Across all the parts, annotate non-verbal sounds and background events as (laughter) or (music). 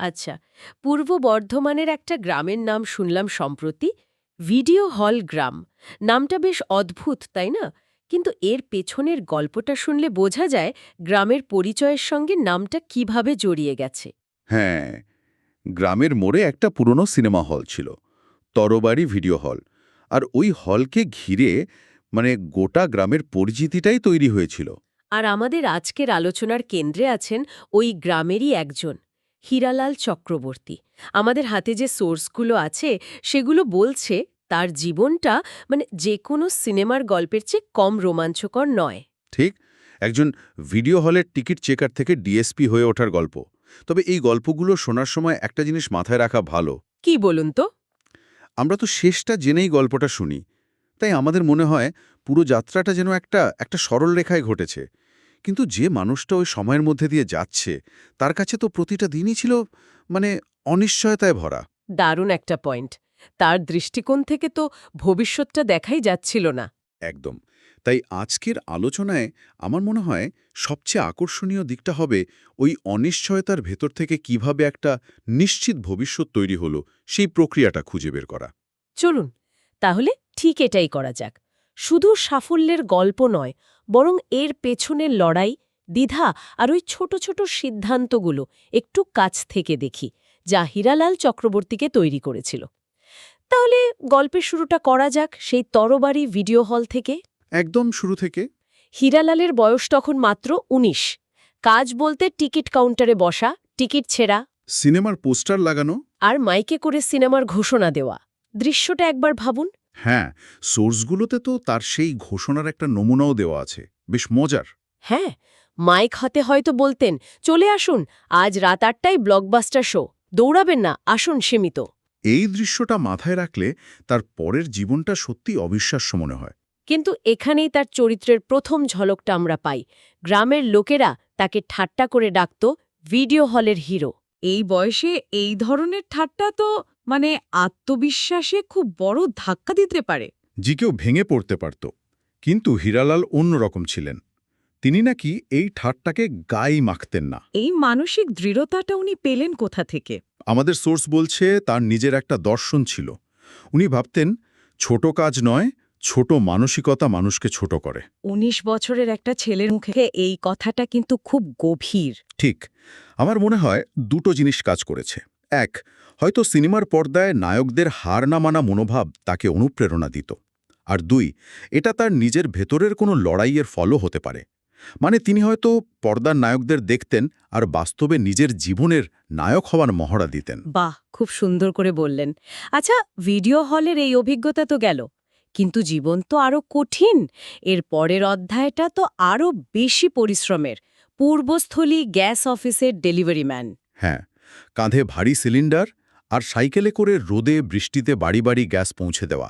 আচ্ছা পূর্ব বর্ধমানের একটা গ্রামের নাম শুনলাম সম্প্রতি ভিডিও হল গ্রাম। নামটা বেশ অদ্ভুত তাই না? কিন্তু এর পেছনের গল্পটা শুনলে বোঝা যায় গ্রামের পরিচয়ের সঙ্গে নামটা কীভাবে জড়িয়ে গেছে। হ্যাঁ গ্রামের মোড়ে একটা পুরনো সিনেমা হল ছিল তরবারি ভিডিও হল। আর ওই হলকে ঘিরে মানে গোটা গ্রামের পরিচিতিটাই তৈরি হয়েছিল। আর আমাদের আজকের আলোচনার কেন্দ্রে আছেন ওই গ্রামেরই একজন। হীরালাল চক্রবর্তী। আমাদের হাতে যে সোর্সগুলো আছে সেগুলো বলছে তার জীবনটা মানে যে কোনো সিনেমার গল্পের চেয়ে কম রোমাঞ্চকর নয়। ঠিক? একজন ভিডিও হলের টিকিট চেকার থেকে ডিএসপি হয়ে ওঠার গল্প। তবে এই গল্পগুলো শোনার সময় একটা জিনিস মাথায় রাখা ভালো। কি বলুন তো? আমরা তো শেষটা জেনেই গল্পটা শুনি। তাই আমাদের মনে হয় পুরো যাত্রাটা যেন একটা একটা সরল রেখায় ঘটেছে। কিন্তু যে মানুষটা ওই সময়ের মধ্যে দিয়ে যাচ্ছে তার কাছে তো প্রতিটা দিনই ছিল মানে অনিশ্চয়তায় ভরা। দারুণ একটা পয়েন্ট। তার দৃষ্টিকোণ থেকে তো ভবিষ্যৎটা দেখাই যাচ্ছিল না। একদম। তাই আজকের আলোচনায় আমার মনে হয় সবচেয়ে আকর্ষণীয় দিকটা হবে ওই অনিশ্চয়তার ভেতর থেকে কীভাবে একটা নিশ্চিত ভবিষ্যৎ তৈরি হলো সেই প্রক্রিয়াটা খুঁজে বের করা। চলুন তাহলে ঠিক এটাই করা যাক। শুধু সাফল্যের গল্প নয় বরং এর পেছনের লড়াই দ্বিধা আর ওই ছোট ছোট সিদ্ধান্তগুলো একটু কাছ থেকে দেখি যা হীরালাল চক্রবর্তীকে তৈরি করেছিল। তাহলে গল্পের শুরুটা করা যাক সেই তরবারি ভিডিও হল থেকে। একদম শুরু থেকে। হীরালালের বয়স তখন মাত্র ১৯ কাজ বলতে টিকিট কাউন্টারে বসা টিকিট ছেঁড়া। সিনেমার পোস্টার লাগানো। আর মাইকে করে সিনেমার ঘোষণা দেওয়া। দৃশ্যটা একবার ভাবুন। হ্যাঁ সোর্সগুলোতে তো তার সেই ঘোষণার একটা নমুনাও দেওয়া আছে। বেশ মজার। হ্যাঁ মাইক হাতে হয়তো বলতেন চলে আসুন আজ রাত আটটায় ব্লকবাস্টার শো দৌড়াবেন না আসুন সীমিত। এই দৃশ্যটা মাথায় রাখলে তার পরের জীবনটা সত্যি অবিশ্বাস্য মনে হয়। কিন্তু এখানেই তার চরিত্রের প্রথম ঝলকটা আমরা পাই। গ্রামের লোকেরা তাকে ঠাট্টা করে ডাকত ভিডিও হলের হিরো। এই বয়সে এই ধরনের ঠাট্টা তো মানে আত্মবিশ্বাসে খুব বড় ধাক্কা দিতে পারে। যে কেউ ভেঙে পড়তে পারত কিন্তু হীরালাল অন্যরকম ছিলেন। তিনি নাকি এই ঠাটটাকে গায়ে মাখতেন না। এই মানসিক দৃঢ়তাটা উনি পেলেন কোথা থেকে? আমাদের সোর্স বলছে তার নিজের একটা দর্শন ছিল। উনি ভাবতেন ছোট কাজ নয় ছোট মানসিকতা মানুষকে ছোট করে। ১৯ বছরের একটা ছেলের মুখে এই কথাটা কিন্তু খুব গভীর। ঠিক আমার মনে হয় দুটো জিনিস কাজ করেছে। এক হয়তো সিনেমার পর্দায় নায়কদের হার না মানা মনোভাব তাকে অনুপ্রেরণা দিত। আর দুই এটা তার নিজের ভেতরের কোনো লড়াইয়ের ফলও হতে পারে। মানে তিনি হয়তো পর্দার নায়কদের দেখতেন আর বাস্তবে নিজের জীবনের নায়ক হওয়ার মহড়া দিতেন। বাহ খুব সুন্দর করে বললেন। আচ্ছা ভিডিও হলের এই অভিজ্ঞতা তো গেল। কিন্তু জীবন তো আরও কঠিন। এর পরের অধ্যায়টা তো আরও বেশি পরিশ্রমের। পূর্বস্থলী গ্যাস অফিসের ডেলিভারি ম্যান। হ্যাঁ কাঁধে ভারী সিলিন্ডার আর সাইকেলে করে রোদে বৃষ্টিতে বাড়ি বাড়ি গ্যাস পৌঁছে দেওয়া।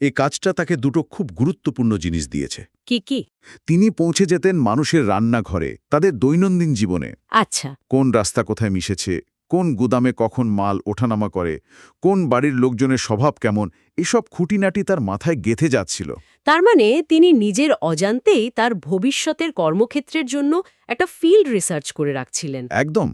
এই কাজটা তাকে দুটো খুব গুরুত্বপূর্ণ জিনিস দিয়েছে। কি কি? তিনি পৌঁছে যেতেন মানুষের রান্নাঘরে তাদের দৈনন্দিন জীবনে। আচ্ছা। কোন রাস্তা কোথায় মিশেছে কোন গুদামে কখন মাল ওঠানামা করে কোন বাড়ির লোকজনের স্বভাব কেমন এসব খুঁটিনাটি তার মাথায় গেথে যাচ্ছিল। তার মানে তিনি নিজের অজান্তেই তার ভবিষ্যতের কর্মক্ষেত্রের জন্য একটা ফিল্ড রিসার্চ করে রাখছিলেন। একদম।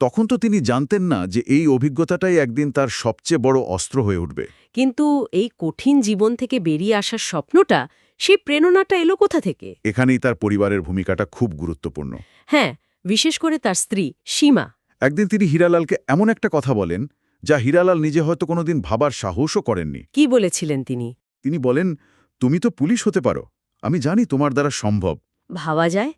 তখন তো তিনি জানতেন না যে এই অভিজ্ঞতাটাই একদিন তার সবচেয়ে বড় অস্ত্র হয়ে উঠবে। কিন্তু এই কঠিন জীবন থেকে বেরিয়ে আসার স্বপ্নটা সেই প্রেরণাটা এলো কোথা থেকে? এখানেই তার পরিবারের ভূমিকাটা খুব গুরুত্বপূর্ণ। হ্যাঁ বিশেষ করে তার স্ত্রী সীমা। একদিন তিনি হীরালালকে এমন একটা কথা বলেন যা হীরালাল নিজে হয়তো কোনোদিন ভাবার সাহসও করেননি। কি বলেছিলেন তিনি? তিনি বলেন তুমি তো পুলিশ হতে পারো। আমি জানি তোমার দ্বারা সম্ভব। ভাবা যায়?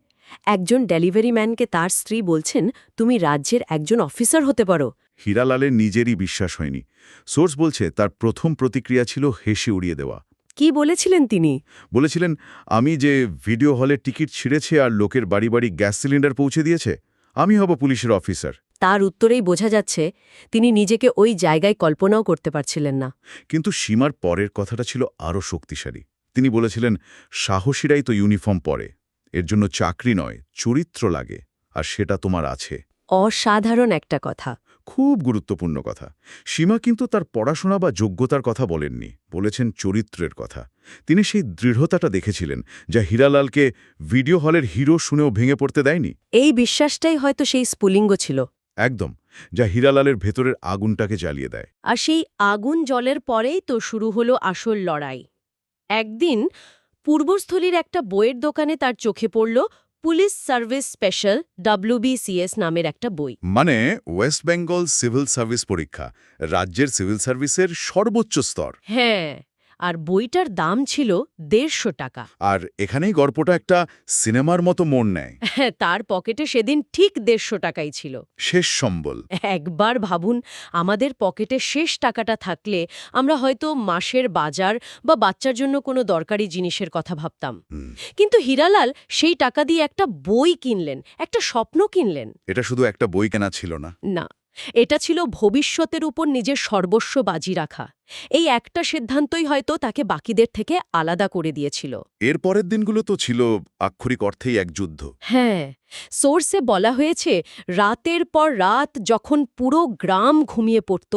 একজন ডেলিভারি ম্যানকে তার স্ত্রী বলছেন তুমি রাজ্যের একজন অফিসার হতে পারো। হীরালালের নিজেরই বিশ্বাস হয়নি। সোর্স বলছে তার প্রথম প্রতিক্রিয়া ছিল হেসে উড়িয়ে দেওয়া। কি বলেছিলেন তিনি? বলেছিলেন আমি যে ভিডিও হলের টিকিট ছিঁড়েছে আর লোকের বাড়ি বাড়ি গ্যাস সিলিন্ডার পৌঁছে দিয়েছে আমি হব পুলিশের অফিসার। তার উত্তরেই বোঝা যাচ্ছে তিনি নিজেকে ওই জায়গায় কল্পনাও করতে পারছিলেন না। কিন্তু সীমার পরের কথাটা ছিল আরও শক্তিশালী। তিনি বলেছিলেন সাহসীরাই তো ইউনিফর্ম পরে। এর জন্য চাকরি নয় চরিত্র লাগে আর সেটা তোমার আছে। অসাধারণ একটা কথা। খুব গুরুত্বপূর্ণ কথা। সীমা কিন্তু তার পড়াশোনা বা যোগ্যতার কথা বলেননি বলেছেন চরিত্রের কথা। তিনি সেই দৃঢ়তাটা দেখেছিলেন যা হীরালালকে ভিডিও হলের হিরো শুনেও ভেঙে পড়তে দেয়নি। এই বিশ্বাসটাই হয়তো সেই স্ফুলিঙ্গ ছিল। একদম যা হীরালালের ভেতরের আগুনটাকে জ্বালিয়ে দেয়। আর সেই আগুন জলের পরেই তো শুরু হলো আসল লড়াই। একদিন পূর্বস্থলীর একটা বইয়ের দোকানে তার চোখে পড়ল পুলিশ সার্ভিস স্পেশাল ডাব্লিউবিসিএস নামের একটা বই। মানে ওয়েস্ট বেঙ্গল সিভিল সার্ভিস পরীক্ষা রাজ্যের সিভিল সার্ভিসের সর্বোচ্চ স্তর। হ্যাঁ। আর বইটার দাম ছিল দেড়শো টাকা। আর এখানেই গল্পটা একটা সিনেমার মতো মন নেয়। হ্যাঁ (laughs) তার পকেটে সেদিন ঠিক দেড়শো টাকাই ছিল। শেষ সম্বল। একবার ভাবুন আমাদের পকেটে শেষ টাকাটা থাকলে আমরা হয়তো মাসের বাজার বা বাচ্চার জন্য কোনো দরকারি জিনিসের কথা ভাবতাম। কিন্তু হীরালাল সেই টাকা দিয়ে একটা বই কিনলেন একটা স্বপ্ন কিনলেন। এটা শুধু একটা বই কেনা ছিল না। না এটা ছিল ভবিষ্যতের উপর নিজের সর্বস্ব বাজি রাখা। এই একটা সিদ্ধান্তই হয়তো তাকে বাকিদের থেকে আলাদা করে দিয়েছিল। এর পরের দিনগুলো তো ছিল আক্ষরিক অর্থেই এক যুদ্ধ। হ্যাঁ সোর্সে বলা হয়েছে রাতের পর রাত যখন পুরো গ্রাম ঘুমিয়ে পড়ত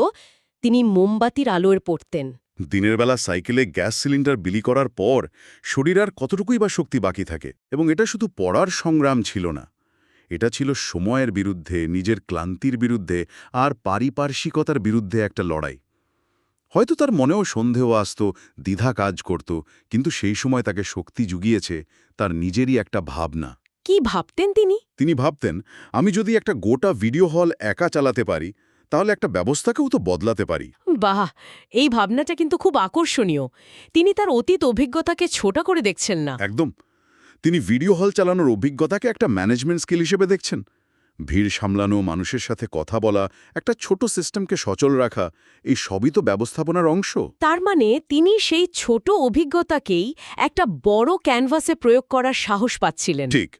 তিনি মোমবাতির আলোয় পড়তেন। দিনের বেলা সাইকেলে গ্যাস সিলিন্ডার বিলি করার পর শরীর আর কতটুকুই বা শক্তি বাকি থাকে? এবং এটা শুধু পড়ার সংগ্রাম ছিল না। এটা ছিল সময়ের বিরুদ্ধে নিজের ক্লান্তির বিরুদ্ধে আর পারিপার্শ্বিকতার বিরুদ্ধে একটা লড়াই। হয়তো তার মনেও সন্দেহ আসত দ্বিধা কাজ করত কিন্তু সেই সময় তাকে শক্তি জুগিয়েছে তার নিজেরই একটা ভাবনা। কি ভাবতেন তিনি? তিনি ভাবতেন আমি যদি একটা গোটা ভিডিও হল একা চালাতে পারি তাহলে একটা ব্যবস্থাকেও তো বদলাতে পারি। বাহ! এই ভাবনাটা কিন্তু খুব আকর্ষণীয়। তিনি তার অতীত অভিজ্ঞতাকে ছোটা করে দেখছেন না। একদম। তিনি ভিডিও হল চালানোর অভিজ্ঞতাকে একটা ম্যানেজমেন্ট স্কিল হিসেবে দেখছেন। ভিড় সামলানো মানুষের সাথে কথা বলা একটা ছোট সিস্টেমকে সচল রাখা এই সবই তো ব্যবস্থাপনার অংশ। তার মানে তিনি সেই ছোট অভিজ্ঞতাকেই একটা বড় ক্যানভাসে প্রয়োগ করার সাহস পাচ্ছিলেন। ঠিক।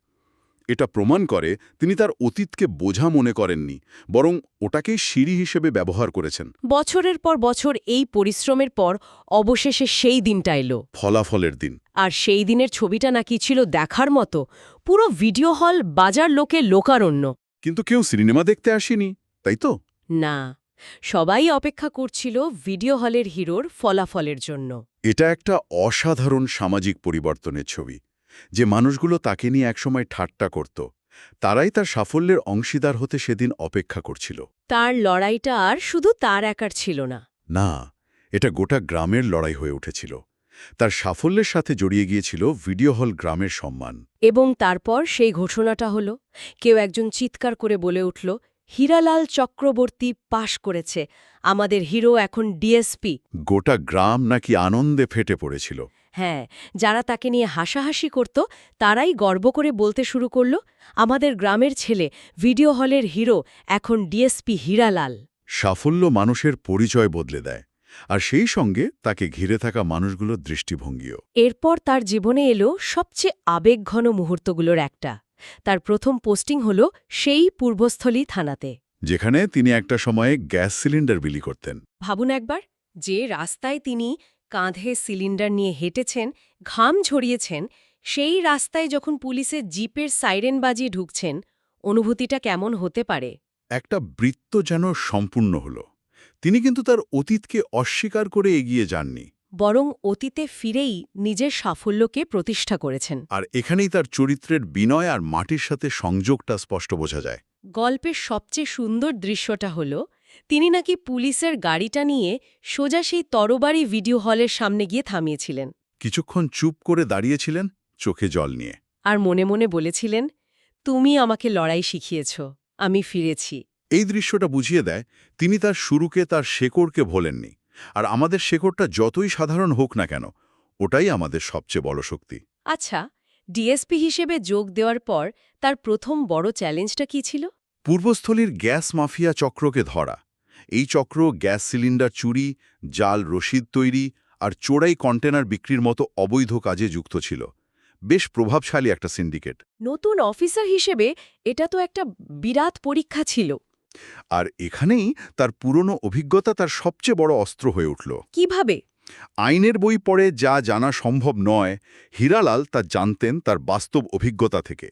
এটা প্রমাণ করে তিনি তার অতীতকে বোঝা মনে করেননি বরং ওটাকেই সিঁড়ি হিসেবে ব্যবহার করেছেন। বছরের পর বছর এই পরিশ্রমের পর অবশেষে সেই দিনটা এলো। ফলাফলের দিন। আর সেই দিনের ছবিটা নাকি ছিল দেখার মতো পুরো ভিডিও হল বাজার লোকে লোকারণ্য। কিন্তু কেউ সিনেমা দেখতে আসেনি তাই তো? না সবাই অপেক্ষা করছিল ভিডিও হলের হিরোর ফলাফলের জন্য। এটা একটা অসাধারণ সামাজিক পরিবর্তনের ছবি। যে মানুষগুলো তাকে নিয়ে একসময় ঠাট্টা করত তারাই তার সাফল্যের অংশীদার হতে সেদিন অপেক্ষা করছিল। তার লড়াইটা আর শুধু তার একার ছিল না। না এটা গোটা গ্রামের লড়াই হয়ে উঠেছিল। তার সাফল্যের সাথে জড়িয়ে গিয়েছিল ভিডিও হল গ্রামের সম্মান। এবং তারপর সেই ঘোষণাটা হল কেউ একজন চিৎকার করে বলে উঠল হীরালাল চক্রবর্তী পাশ করেছে আমাদের হিরো এখন ডিএসপি। গোটা গ্রাম নাকি আনন্দে ফেটে পড়েছিল। হ্যাঁ যারা তাকে নিয়ে হাসাহাসি করত তারাই গর্ব করে বলতে শুরু করল আমাদের গ্রামের ছেলে ভিডিও হলের হিরো এখন ডিএসপি হীরালাল। সাফল্য মানুষের পরিচয় বদলে দেয় আর সেই সঙ্গে তাকে ঘিরে থাকা মানুষগুলোর দৃষ্টিভঙ্গিও। এরপর তার জীবনে এলো সবচেয়ে আবেগঘন মুহূর্তগুলোর একটা। তার প্রথম পোস্টিং হল সেই পূর্বস্থলী থানাতে। যেখানে তিনি একটা সময়ে গ্যাস সিলিন্ডার বিলি করতেন। ভাবুন একবার যে রাস্তায় তিনি কাঁধে সিলিন্ডার নিয়ে হেঁটেছেন ঘাম ঝরিয়েছেন সেই রাস্তায় যখন পুলিশের জিপের সাইরেন বাজিয়ে ঢুকছেন অনুভূতিটা কেমন হতে পারে? একটা বৃত্ত যেন সম্পূর্ণ হল। তিনি কিন্তু তার অতীতকে অস্বীকার করে এগিয়ে যাননি। বরং অতীতে ফিরেই নিজের সাফল্যকে প্রতিষ্ঠা করেছেন। আর এখানেই তার চরিত্রের বিনয় আর মাটির সাথে সংযোগটা স্পষ্ট বোঝা যায়। গল্পের সবচেয়ে সুন্দর দৃশ্যটা হল তিনি নাকি পুলিশের গাড়িটা নিয়ে সোজা সেই তরবারি ভিডিও হলের সামনে গিয়ে থামিয়েছিলেন। কিছুক্ষণ চুপ করে দাঁড়িয়েছিলেন চোখে জল নিয়ে। আর মনে মনে বলেছিলেন তুমি আমাকে লড়াই শিখিয়েছ আমি ফিরেছি। এই দৃশ্যটা বুঝিয়ে দেয় তিনি তার শুরুকে তার শেকড়কে ভোলেননি। আর আমাদের শেকড়টা যতই সাধারণ হোক না কেন ওটাই আমাদের সবচেয়ে বড় শক্তি। আচ্ছা ডিএসপি হিসেবে যোগ দেওয়ার পর তার প্রথম বড় চ্যালেঞ্জটা কি ছিল? পূর্বস্থলীর গ্যাস মাফিয়া চক্রকে ধরা। এই চক্র গ্যাস সিলিন্ডার চুরি জাল রসিদ তৈরি আর চোরাই কন্টেনার বিক্রির মতো অবৈধ কাজে যুক্ত ছিল। বেশ প্রভাবশালী একটা সিন্ডিকেট। নতুন অফিসার হিসেবে এটা তো একটা বিরাট পরীক্ষা ছিল। আর এখানেই তার পুরনো অভিজ্ঞতা তার সবচেয়ে বড় অস্ত্র হয়ে উঠল। কীভাবে? আইনের বই পড়ে যা জানা সম্ভব নয় হীরালাল তা জানতেন তার বাস্তব অভিজ্ঞতা থেকে।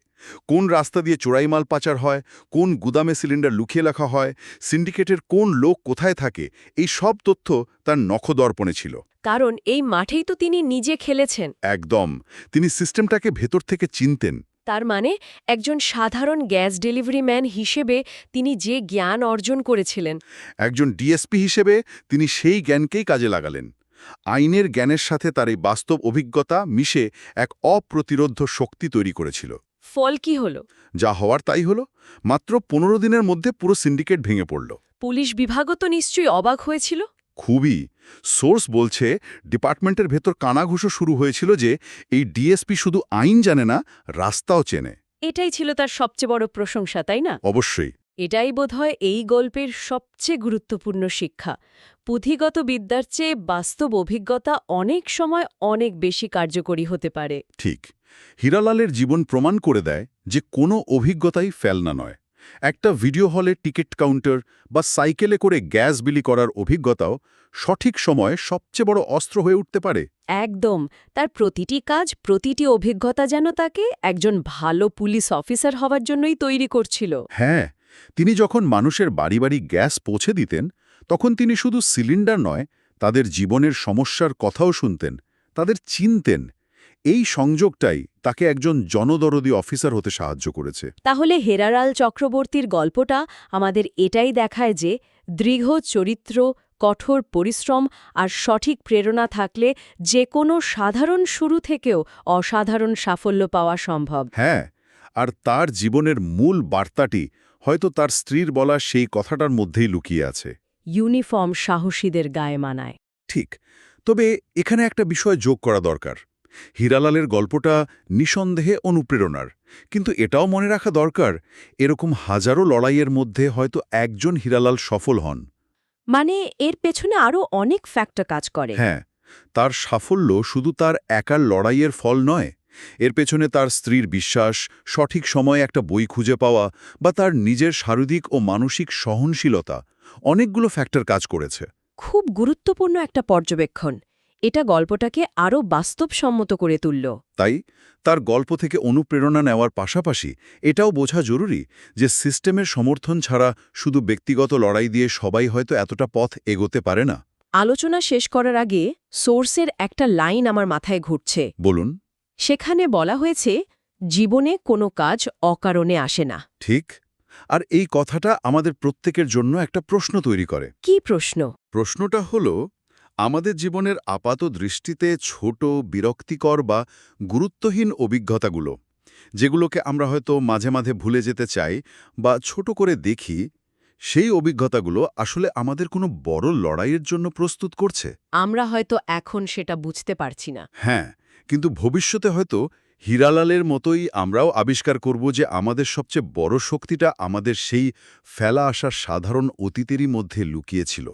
কোন রাস্তা দিয়ে চোরাই মাল পাচার হয় কোন গুদামে সিলিন্ডার লুকিয়ে রাখা হয় সিন্ডিকেটের কোন লোক কোথায় থাকে এই সব তথ্য তার নখদর্পণে ছিল। কারণ এই মাঠেই তো তিনি নিজে খেলেছেন। একদম। তিনি সিস্টেমটাকে ভেতর থেকে চিনতেন। তার মানে একজন সাধারণ গ্যাস ডেলিভারি ম্যান হিসেবে তিনি যে জ্ঞান অর্জন করেছিলেন। একজন ডিএসপি হিসেবে তিনি সেই জ্ঞানকেই কাজে লাগালেন। আইনের জ্ঞানের সাথে তার এই বাস্তব অভিজ্ঞতা মিশে এক অপ্রতিরোধ্য শক্তি তৈরি করেছিল। ফল কি হল? যা হওয়ার তাই হলো মাত্র পনেরো দিনের মধ্যে পুরো সিন্ডিকেট ভেঙে পড়ল। পুলিশ বিভাগও তো নিশ্চয়ই অবাক হয়েছিল? খুবই। সোর্স বলছে ডিপার্টমেন্টের ভেতর কানাঘুষো শুরু হয়েছিল যে এই ডিএসপি শুধু আইন জানে না রাস্তাও চেনে। এটাই ছিল তার সবচেয়ে বড় প্রশংসা তাই না? অবশ্যই। এটাই বোধহয় এই গল্পের সবচেয়ে গুরুত্বপূর্ণ শিক্ষা। পুঁথিগত বিদ্যার চেয়ে বাস্তব অভিজ্ঞতা অনেক সময় অনেক বেশি কার্যকরী হতে পারে। ঠিক। হীরালালের জীবন প্রমাণ করে দেয় যে কোনো অভিজ্ঞতাই ফেলনা নয়। একটা ভিডিও হলে টিকিট কাউন্টার বা সাইকেলে করে গ্যাস বিলি করার অভিজ্ঞতাও সঠিক সময়ে সবচেয়ে বড় অস্ত্র হয়ে উঠতে পারে। একদম। তার প্রতিটি কাজ প্রতিটি অভিজ্ঞতা যেন তাকে একজন ভালো পুলিশ অফিসার হওয়ার জন্যই তৈরি করছিল। হ্যাঁ তিনি যখন মানুষের বাড়ি বাড়ি গ্যাস পৌঁছে দিতেন তখন তিনি শুধু সিলিন্ডার নয় তাদের জীবনের সমস্যার কথাও শুনতেন তাদের চিনতেন। এই সংযোগটাই তাকে একজন জনদরদি অফিসার হতে সাহায্য করেছে। তাহলে হেরারাল চক্রবর্তীর গল্পটা আমাদের এটাই দেখায় যে দৃঢ় চরিত্র কঠোর পরিশ্রম আর সঠিক প্রেরণা থাকলে যে কোনো সাধারণ শুরু থেকেও অসাধারণ সাফল্য পাওয়া সম্ভব। হ্যাঁ আর তার জীবনের মূল বার্তাটি হয়তো তার স্ত্রীর বলা সেই কথাটার মধ্যেই লুকিয়ে আছে। ইউনিফর্ম সাহসীদের গায়ে মানায়। ঠিক তবে এখানে একটা বিষয় যোগ করা দরকার। হীরালালের গল্পটা নিঃসন্দেহে অনুপ্রেরণার কিন্তু এটাও মনে রাখা দরকার এরকম হাজারো লড়াইয়ের মধ্যে হয়তো একজন হীরালাল সফল হন। মানে এর পেছনে আরও অনেক ফ্যাক্টর কাজ করে। হ্যাঁ তার সাফল্য শুধু তার একার লড়াইয়ের ফল নয় এর পেছনে তার স্ত্রীর বিশ্বাস সঠিক সময়ে একটা বই খুঁজে পাওয়া বা তার নিজের শারীরিক ও মানসিক সহনশীলতা অনেকগুলো ফ্যাক্টর কাজ করেছে। খুব গুরুত্বপূর্ণ একটা পর্যবেক্ষণ। এটা গল্পটাকে আরও বাস্তবসম্মত করে তুলল। তাই তার গল্প থেকে অনুপ্রেরণা নেওয়ার পাশাপাশি এটাও বোঝা জরুরি যে সিস্টেমের সমর্থন ছাড়া শুধু ব্যক্তিগত লড়াই দিয়ে সবাই হয়তো এতটা পথ এগোতে পারে না। আলোচনা শেষ করার আগে সোর্সের একটা লাইন আমার মাথায় ঘুরছে। বলুন। সেখানে বলা হয়েছে জীবনে কোনো কাজ অকারণে আসে না। ঠিক। আর এই কথাটা আমাদের প্রত্যেকের জন্য একটা প্রশ্ন তৈরি করে। কি প্রশ্ন? প্রশ্নটা হল আমাদের জীবনের আপাত দৃষ্টিতে ছোট বিরক্তিকর বা গুরুত্বহীন অভিজ্ঞতাগুলো যেগুলোকে আমরা হয়তো মাঝে মাঝে ভুলে যেতে চাই বা ছোট করে দেখি সেই অভিজ্ঞতাগুলো আসলে আমাদের কোনো বড় লড়াইয়ের জন্য প্রস্তুত করছে? আমরা হয়তো এখন সেটা বুঝতে পারছি না। হ্যাঁ কিন্তু ভবিষ্যতে হয়তো হিরালালের মতোই আমরাও আবিষ্কার করব যে আমাদের সবচেয়ে বড় শক্তিটা আমাদের সেই ফেলা আসার সাধারণ অতীতেরই মধ্যে লুকিয়েছিল।